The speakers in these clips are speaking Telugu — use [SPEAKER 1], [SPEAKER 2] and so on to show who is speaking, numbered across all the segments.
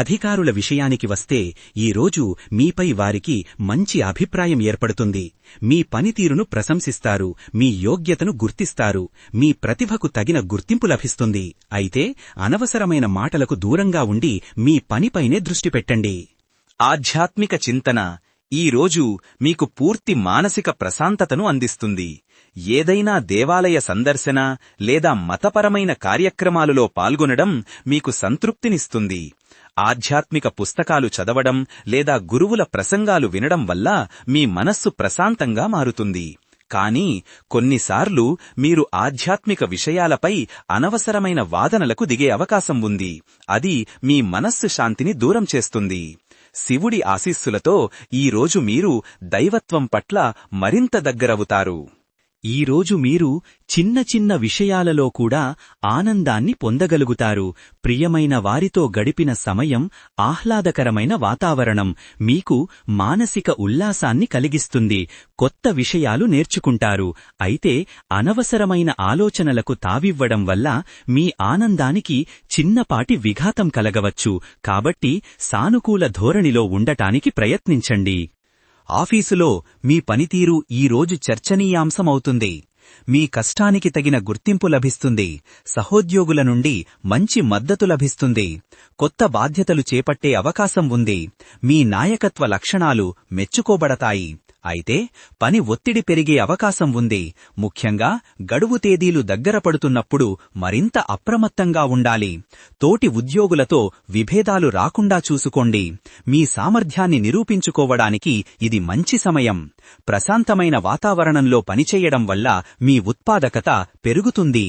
[SPEAKER 1] అధికారుల విషయానికి వస్తే ఈరోజు మీపై వారికి మంచి అభిప్రాయం ఏర్పడుతుంది. మీ పనితీరును ప్రశంసిస్తారు మీ యోగ్యతను గుర్తిస్తారు మీ ప్రతిభకు తగిన గుర్తింపు లభిస్తుంది. అయితే అనవసరమైన మాటలకు దూరంగా ఉండి మీ పనిపైనే దృష్టి పెట్టండి.
[SPEAKER 2] ఆధ్యాత్మిక చింతన ఈ రోజు మీకు పూర్తి మానసిక ప్రశాంతతను అందిస్తుంది. ఏదైనా దేవాలయ సందర్శన లేదా మతపరమైన కార్యక్రమాలలో పాల్గొనడం మీకు సంతృప్తినిస్తుంది. ఆధ్యాత్మిక పుస్తకాలు చదవడం లేదా గురువుల ప్రసంగాలు వినడం వల్ల మీ మనస్సు ప్రశాంతంగా మారుతుంది. కానీ కొన్నిసార్లు మీరు ఆధ్యాత్మిక విషయాలపై అనవసరమైన వాదనలకు దిగే అవకాశం ఉంది. అది మీ మనస్సు శాంతిని దూరం చేస్తుంది. శివుడి ఆశీస్సులతో ఈరోజు మీరు దైవత్వం పట్ల మరింత దగ్గరవుతారు.
[SPEAKER 1] ఈరోజు మీరు చిన్న చిన్న విషయాలలో కూడా ఆనందాన్ని పొందగలుగుతారు. ప్రియమైన వారితో గడిపిన సమయం ఆహ్లాదకరమైన వాతావరణం మీకు మానసిక ఉల్లాసాన్ని కలిగిస్తుంది. కొత్త విషయాలు నేర్చుకుంటారు. అయితే అనవసరమైన ఆలోచనలకు తావివ్వడం వల్ల మీ ఆనందానికి చిన్నపాటి విఘాతం కలగవచ్చు. కాబట్టి సానుకూల ధోరణిలో ఉండటానికి ప్రయత్నించండి. ఆఫీసులో మీ పనితీరు ఈరోజు చర్చనీయాంశమవుతుంది. మీ కష్టానికి తగిన గుర్తింపు లభిస్తుంది. సహోద్యోగుల నుండి మంచి మద్దతు లభిస్తుంది. కొత్త బాధ్యతలు చేపట్టే అవకాశం ఉంది. మీ నాయకత్వ లక్షణాలు మెచ్చుకోబడతాయి. అయితే పని ఒత్తిడి పెరిగే అవకాశం ఉంది. ముఖ్యంగా గడువు తేదీలు దగ్గర పడుతున్నప్పుడు మరింత అప్రమత్తంగా ఉండాలి. తోటి ఉద్యోగులతో విభేదాలు రాకుండా చూసుకోండి. మీ సామర్థ్యాన్ని నిరూపించుకోవడానికి ఇది మంచి సమయం. ప్రశాంతమైన వాతావరణంలో పనిచేయడం వల్ల మీ ఉత్పాదకత పెరుగుతుంది.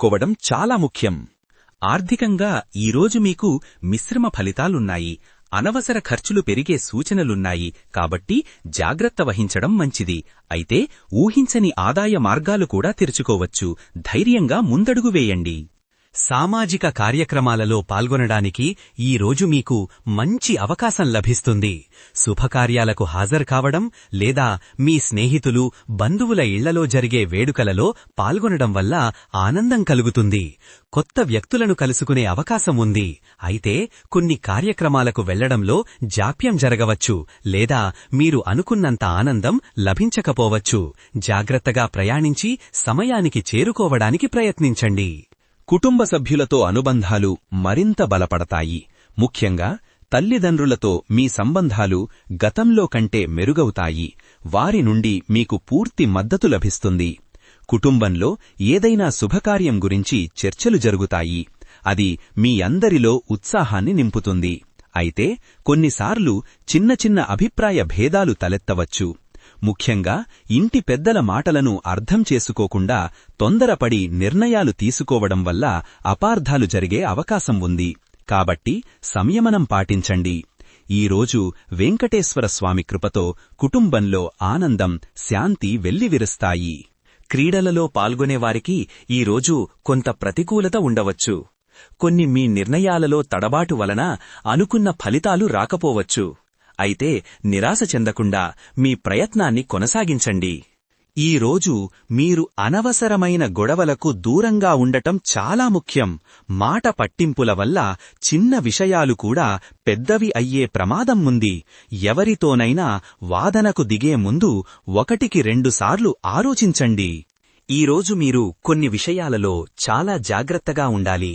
[SPEAKER 1] తీసుకోవడం చాలా ముఖ్యం. ఆర్థికంగా ఈరోజు మీకు మిశ్రమ ఫలితాలున్నాయి. అనవసర ఖర్చులు పెరిగే సూచనలున్నాయి. కాబట్టి జాగ్రత్త వహించడం మంచిది. అయితే ఊహించని ఆదాయ మార్గాలు కూడా తెరుచుకోవచ్చు. ధైర్యంగా ముందడుగు వేయండి. సామాజిక కార్యక్రమాలలో పాల్గొనడానికి ఈ రోజు మీకు మంచి అవకాశం లభిస్తుంది. శుభకార్యాలకు హాజరు కావడం లేదా మీ స్నేహితులు బంధువుల ఇళ్ళలో జరిగే వేడుకలలో పాల్గొనడం వల్ల ఆనందం కలుగుతుంది. కొత్త వ్యక్తులను కలుసుకునే అవకాశం ఉంది. అయితే కొన్ని కార్యక్రమాలకు వెళ్ళడంలో జాప్యం జరగవచ్చు లేదా మీరు అనుకున్నంత ఆనందం లభించకపోవచ్చు. జాగ్రత్తగా ప్రయాణించి సమయానికి చేరుకోవడానికి ప్రయత్నించండి. కుటుంబ సభ్యులతో అనుబంధాలు మరింత బలపడతాయి. ముఖ్యంగా తల్లిదండ్రులతో మీ సంబంధాలు గతంలో కంటే మెరుగవుతాయి. వారి నుండి మీకు పూర్తి మద్దతు లభిస్తుంది. కుటుంబంలో ఏదైనా శుభకార్యం గురించి చర్చలు జరుగుతాయి. అది మీ అందరిలో ఉత్సాహాన్ని నింపుతుంది. అయితే కొన్నిసార్లు చిన్న చిన్న అభిప్రాయ భేదాలు తలెత్తవచ్చు. ముఖ్యంగా ఇంటి పెద్దల మాటలను అర్థం చేసుకోకుండా తొందరపడి నిర్ణయాలు తీసుకోవడం వల్ల అపార్థాలు జరిగే అవకాశం ఉంది. కాబట్టి సంయమనం పాటించండి. ఈరోజు వెంకటేశ్వర స్వామి కృపతో కుటుంబంలో ఆనందం శాంతి వెల్లివిరుస్తాయి. క్రీడలలో పాల్గొనేవారికి ఈరోజు కొంత ప్రతికూలత ఉండవచ్చు. కొన్ని మీ నిర్ణయాలలో తడబాటు వలన అనుకున్న ఫలితాలు రాకపోవచ్చు. అయితే నిరాశ చెందకుండా మీ ప్రయత్నాన్ని కొనసాగించండి. ఈ రోజు మీరు అనవసరమైన గొడవలకు దూరంగా ఉండటం చాలా ముఖ్యం. మాట పట్టింపుల వల్ల చిన్న విషయాలు కూడా పెద్దవి అయ్యే ప్రమాదం ఉంది. ఎవరితోనైనా వాదనకు దిగే ముందు ఒకటికి రెండుసార్లు ఆలోచించండి. ఈరోజు మీరు కొన్ని విషయాలలో చాలా జాగ్రత్తగా ఉండాలి.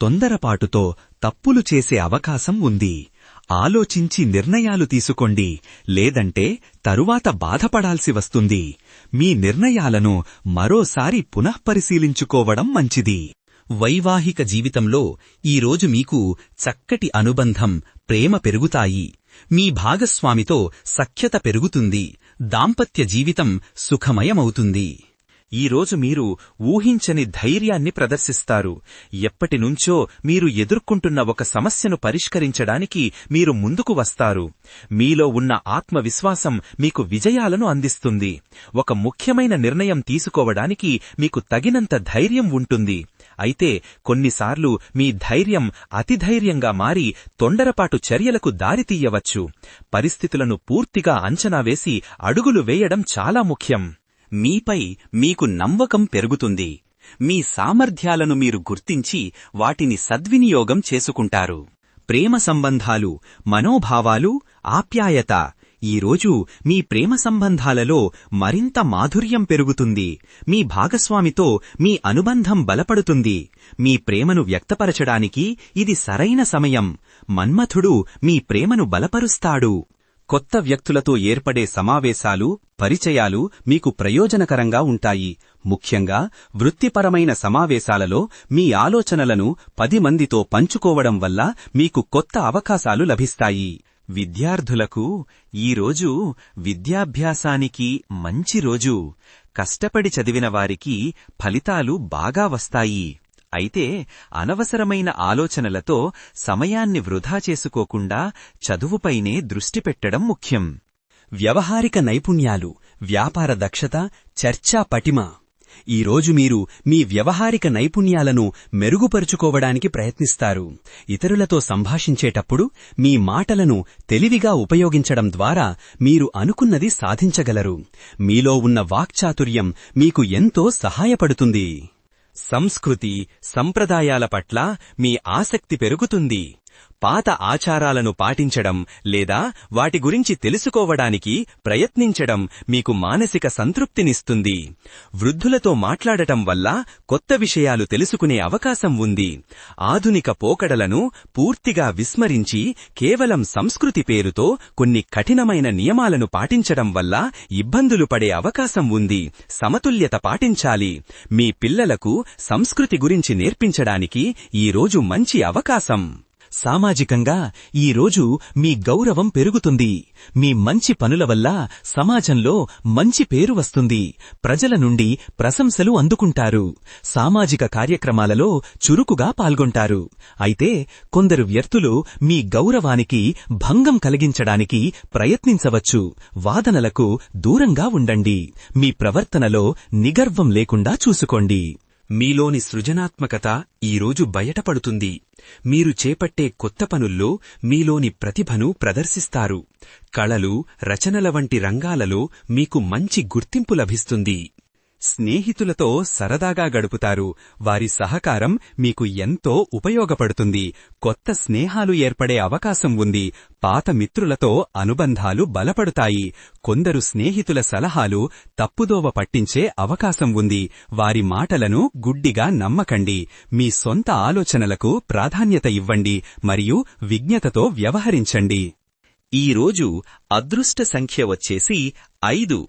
[SPEAKER 1] తొందరపాటుతో తప్పులు చేసే అవకాశం ఉంది. ఆలోచించి నిర్ణయాలు తీసుకోండి. లేదంటే తరువాత బాధపడాల్సి వస్తుంది. మీ నిర్ణయాలను మరోసారి పునఃపరిశీలించుకోవడం మంచిది. వైవాహిక జీవితంలో ఈరోజు మీకు చక్కటి అనుబంధం ప్రేమ పెరుగుతాయి. మీ భాగస్వామితో సఖ్యత పెరుగుతుంది. దాంపత్య జీవితం సుఖమయమవుతుంది.
[SPEAKER 2] ఈరోజు మీరు ఊహించని ధైర్యాన్ని ప్రదర్శిస్తారు. ఎప్పటినుంచో మీరు ఎదుర్కొంటున్న ఒక సమస్యను పరిష్కరించడానికి మీరు ముందుకు వస్తారు. మీలో ఉన్న ఆత్మవిశ్వాసం మీకు విజయాలను అందిస్తుంది. ఒక ముఖ్యమైన నిర్ణయం తీసుకోవడానికి మీకు తగినంత ధైర్యం ఉంటుంది. అయితే కొన్నిసార్లు మీ ధైర్యం అతిధైర్యంగా మారి తొండరపాటు చర్యలకు దారితీయవచ్చు పరిస్థితులను పూర్తిగా అంచనా వేసి అడుగులు వేయడం చాలా ముఖ్యం.
[SPEAKER 1] మీపై మీకు నమ్మకం పెరుగుతుంది. మీ సామర్థ్యాలను మీరు గుర్తించి వాటిని సద్వినియోగం చేసుకుంటారు. ప్రేమ సంబంధాలు మనోభావాలు ఆప్యాయత. ఈరోజు మీ ప్రేమ సంబంధాలలో మరింత మాధుర్యం పెరుగుతుంది. మీ భాగస్వామితో మీ అనుబంధం బలపడుతుంది. మీ ప్రేమను వ్యక్తపరచడానికి ఇది సరైన సమయం. మన్మథుడు మీ ప్రేమను బలపరుస్తాడు. కొత్త వ్యక్తులతో ఏర్పడే సమావేశాలు పరిచయాలు మీకు ప్రయోజనకరంగా ఉంటాయి. ముఖ్యంగా వృత్తిపరమైన సమావేశాలలో మీ ఆలోచనలను పది మందితో పంచుకోవడం వల్ల మీకు కొత్త అవకాశాలు లభిస్తాయి. విద్యార్థులకు ఈరోజు విద్యాభ్యాసానికి మంచి రోజు. కష్టపడి చదివిన వారికి ఫలితాలు బాగా వస్తాయి. అయితే అనవసరమైన ఆలోచనలతో సమయాన్ని వృధా చేసుకోకుండా చదువుపైనే దృష్టి పెట్టడం ముఖ్యం. వ్యవహారిక నైపుణ్యాలు వ్యాపార దక్షత చర్చా పటిమ. ఈరోజు మీరు మీ వ్యవహారిక నైపుణ్యాలను మెరుగుపరుచుకోవడానికి ప్రయత్నిస్తారు. ఇతరులతో సంభాషించేటప్పుడు మీ మాటలను తెలివిగా ఉపయోగించడం ద్వారా మీరు అనుకున్నది సాధించగలరు. మీలో ఉన్న వాక్చాతుర్యం మీకు ఎంతో సహాయపడుతుంది. సంస్కృతి సంప్రదాయాల పట్ల మీ ఆసక్తి పెరుగుతుంది. పాత ఆచారాలను పాటించడం లేదా వాటి గురించి తెలుసుకోవడానికి ప్రయత్నించడం మీకు మానసిక సంతృప్తినిస్తుంది. వృద్ధులతో మాట్లాడటం వల్ల కొత్త విషయాలు తెలుసుకునే అవకాశం ఉంది. ఆధునిక పోకడలను పూర్తిగా విస్మరించి కేవలం సంస్కృతి పేరుతో కొన్ని కఠినమైన నియమాలను పాటించడం వల్ల ఇబ్బందులు పడే అవకాశం ఉంది. సమతుల్యత పాటించాలి. మీ పిల్లలకు సంస్కృతి గురించి నేర్పించడానికి ఈరోజు మంచి అవకాశం. సామాజికంగా ఈరోజు మీ గౌరవం పెరుగుతుంది. మీ మంచి పనుల వల్ల సమాజంలో మంచి పేరు వస్తుంది. ప్రజల నుండి ప్రశంసలు అందుకుంటారు. సామాజిక కార్యక్రమాలలో చురుకుగా పాల్గొంటారు. అయితే కొందరు వ్యక్తులు మీ గౌరవానికి భంగం కలిగించడానికి ప్రయత్నించవచ్చు. వాదనలకు దూరంగా ఉండండి. మీ ప్రవర్తనలో నిగర్వం లేకుండా చూసుకోండి. మీలోని సృజనాత్మకత ఈరోజు బయటపడుతుంది. మీరు చేపట్టే కొత్త పనుల్లో మీలోని ప్రతిభను ప్రదర్శిస్తారు. కళలు రచనల వంటి రంగాలలో మీకు మంచి గుర్తింపు లభిస్తుంది. స్నేహితులతో సరదాగా గడుపుతారు. వారి సహకారం మీకు ఎంతో ఉపయోగపడుతుంది. కొత్త స్నేహాలు ఏర్పడే అవకాశం ఉంది. పాత మిత్రులతో అనుబంధాలు బలపడుతాయి. కొందరు స్నేహితుల సలహాలు తప్పుదోవ పట్టించే అవకాశం ఉంది. వారి మాటలను గుడ్డిగా నమ్మకండి. మీ సొంత ఆలోచనలకు ప్రాధాన్యత ఇవ్వండి మరియు విజ్ఞతతో వ్యవహరించండి. ఈరోజు అదృష్ట సంఖ్య వచ్చేసి ఐదు.